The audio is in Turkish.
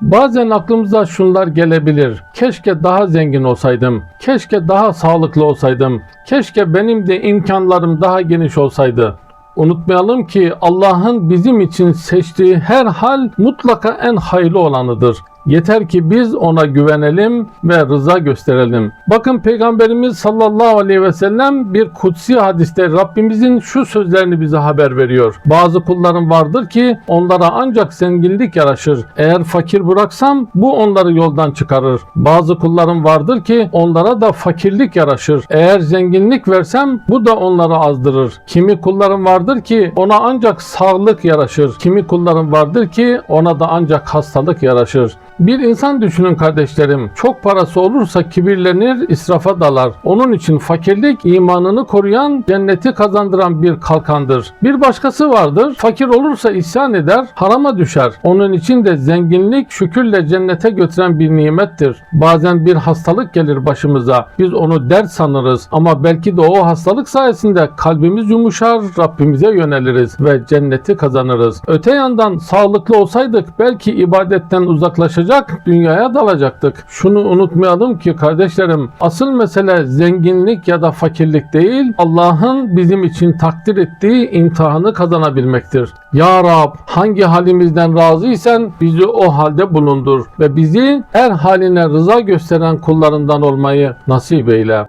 Bazen aklımıza şunlar gelebilir. Keşke daha zengin olsaydım. Keşke daha sağlıklı olsaydım. Keşke benim de imkanlarım daha geniş olsaydı. Unutmayalım ki Allah'ın bizim için seçtiği her hal mutlaka en hayırlı olanıdır. Yeter ki biz ona güvenelim ve rıza gösterelim. Bakın Peygamberimiz sallallahu aleyhi ve sellem bir kutsi hadiste Rabbimizin şu sözlerini bize haber veriyor. Bazı kullarım vardır ki onlara ancak zenginlik yaraşır. Eğer fakir bıraksam bu onları yoldan çıkarır. Bazı kullarım vardır ki onlara da fakirlik yaraşır. Eğer zenginlik versem bu da onları azdırır. Kimi kullarım vardır ki ona ancak sağlık yaraşır. Kimi kullarım vardır ki ona da ancak hastalık yaraşır. Bir insan düşünün kardeşlerim. Çok parası olursa kibirlenir, israfa dalar. Onun için fakirlik imanını koruyan, cenneti kazandıran bir kalkandır. Bir başkası vardır. Fakir olursa isyan eder, harama düşer. Onun için de zenginlik şükürle cennete götüren bir nimettir. Bazen bir hastalık gelir başımıza. Biz onu dert sanırız ama belki de o hastalık sayesinde kalbimiz yumuşar, Rabbimize yöneliriz ve cenneti kazanırız. Öte yandan sağlıklı olsaydık belki ibadetten uzaklaşacak, dünyaya dalacaktık. Şunu unutmayalım ki kardeşlerim, asıl mesele zenginlik ya da fakirlik değil, Allah'ın bizim için takdir ettiği imtihanı kazanabilmektir. Ya Rab, hangi halimizden razıysan bizi o halde bulundur ve bizi her haline rıza gösteren kullarından olmayı nasip eyle.